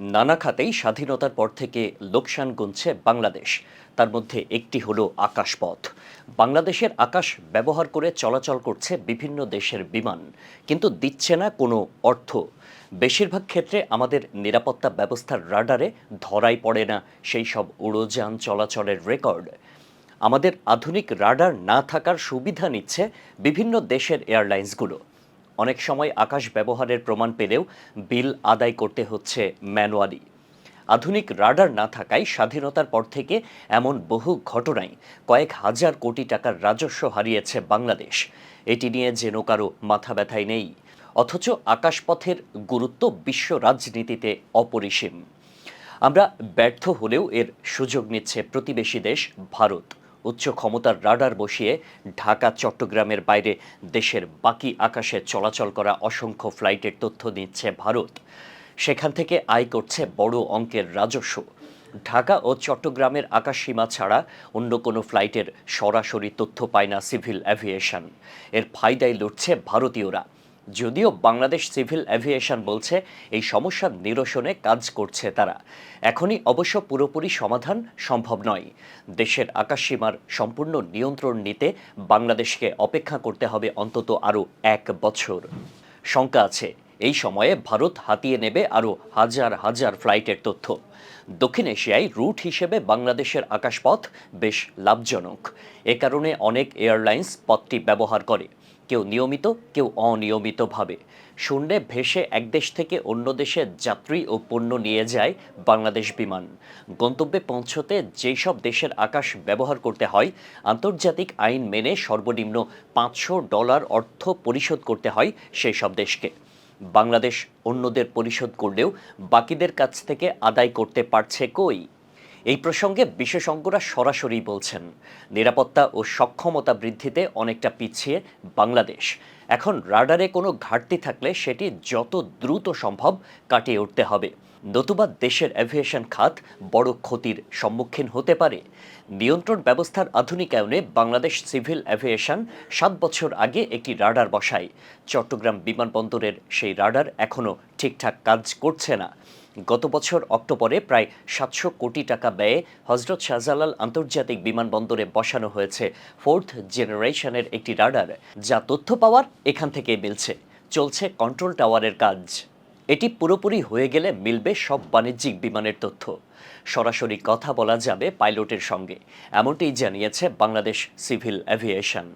নানা খাতেই স্বাধীনতার পর থেকে লোকসান গুনছে বাংলাদেশ। তার মধ্যে একটি হলো আকাশপথ। বাংলাদেশের আকাশ ব্যবহার করে চলাচল করছে বিভিন্ন দেশের বিমান, কিন্তু দিচ্ছে না কোনো অর্থ। বেশিরভাগ ক্ষেত্রে আমাদের নিরাপত্তা ব্যবস্থার রাডারে ধরাই পড়ে না সেই সব উড়োযান চলাচলের রেকর্ড। আমাদের আধুনিক রাডার না থাকার সুবিধা নিচ্ছে বিভিন্ন দেশের এয়ারলাইন্সগুলো। অনেক সময় আকাশ ব্যবহারের প্রমাণ পেলেও বিল আদায় করতে হচ্ছে ম্যানুয়ালি। আধুনিক রাডার না থাকায় স্বাধীনতার পর থেকে এমন বহু ঘটনায় কয়েক হাজার কোটি টাকার রাজস্ব হারিয়েছে বাংলাদেশ। এটি নিয়ে যেন কারও মাথা ব্যথাই নেই। অথচ আকাশপথের গুরুত্ব বিশ্ব রাজনীতিতে অপরিসীম। আমরা ব্যর্থ হলেও এর সুযোগ নিচ্ছে প্রতিবেশী দেশ ভারত। উচ্চ ক্ষমতার রাডার বসিয়ে ঢাকা, চট্টগ্রামের বাইরে দেশের বাকি আকাশে চলাচল করা অসংখ্য ফ্লাইটের তথ্য দিচ্ছে ভারত। সেখান থেকে আয় করছে বড় অঙ্কের রাজস্ব। ঢাকা ও চট্টগ্রামের আকাশসীমা ছাড়া অন্য কোনো ফ্লাইটের সরাসরি তথ্য পায় না সিভিল অ্যাভিয়েশন। এর ফায়দায় লুটছে ভারতীয়রা। যদিও বাংলাদেশ সিভিল অ্যাভিয়েশন বলছে এই সমস্যার নিরসনে কাজ করছে তারা। এখনই অবশ্য পুরোপুরি সমাধান সম্ভব নয়। দেশের আকাশসীমার সম্পূর্ণ নিয়ন্ত্রণ নিতে বাংলাদেশকে অপেক্ষা করতে হবে অন্তত আরও এক বছর। শঙ্কা আছে। এই সময়ে ভারত হাতিয়ে নেবে আরও হাজার হাজার ফ্লাইটের তথ্য। দক্ষিণ এশিয়ায় রুট হিসেবে বাংলাদেশের আকাশপথ বেশ লাভজনক। এ কারণে অনেক এয়ারলাইন্স পথটি ব্যবহার করে। কেউ নিয়মিত, কেউ অনিয়মিতভাবে। শূন্যে ভেসে এক দেশ থেকে অন্য দেশে যাত্রী ও পণ্য নিয়ে যায় বাংলাদেশ বিমান। গন্তব্যে পৌঁছতে যেই সব দেশের আকাশ ব্যবহার করতে হয়, আন্তর্জাতিক আইন মেনে সর্বনিম্ন পাঁচশো ডলার অর্থ পরিশোধ করতে হয় সেই সব দেশকে। বাংলাদেশ অন্যদের পরিশোধ করলেও বাকিদের কাছ থেকে আদায় করতে পারছে কই? এই প্রসঙ্গে বিশেষজ্ঞরা সরাসরি বলছেন, নিরাপত্তা ও সক্ষমতা বৃদ্ধিতে অনেকটা পিছিয়ে বাংলাদেশ। এখন রাডারে কোনো ঘাটতি থাকলে সেটি যত দ্রুত সম্ভব কাটিয়ে উঠতে হবে। নতুবা দেশের অ্যাভিয়েশন খাত বড় ক্ষতির সম্মুখীন হতে পারে। নিয়ন্ত্রণ ব্যবস্থার আধুনিকায়নে বাংলাদেশ সিভিল অ্যাভিয়েশন সাত বছর আগে একটি রাডার বসায়। চট্টগ্রাম বিমানবন্দরের সেই রাডার এখনও ঠিকঠাক কাজ করছে না। গত বছর অক্টোবরে প্রায় সাতশো কোটি টাকা ব্যয়ে হজরত শাহজালাল আন্তর্জাতিক বিমানবন্দরে বসানো হয়েছে ফোর্থ জেনারেশনের একটি রাডার, যা তথ্য পাওয়ার এখান থেকে মিলছে। চলছে কন্ট্রোল টাওয়ারের কাজ। এটি পুরোপুরি হয়ে গেলে মিলবে সব বাণিজ্যিক বিমানের তথ্য। সরাসরি কথা বলা যাবে পাইলটের সঙ্গে এমনটি জানিয়েছে বাংলাদেশ সিভিল অ্যাভিয়েশন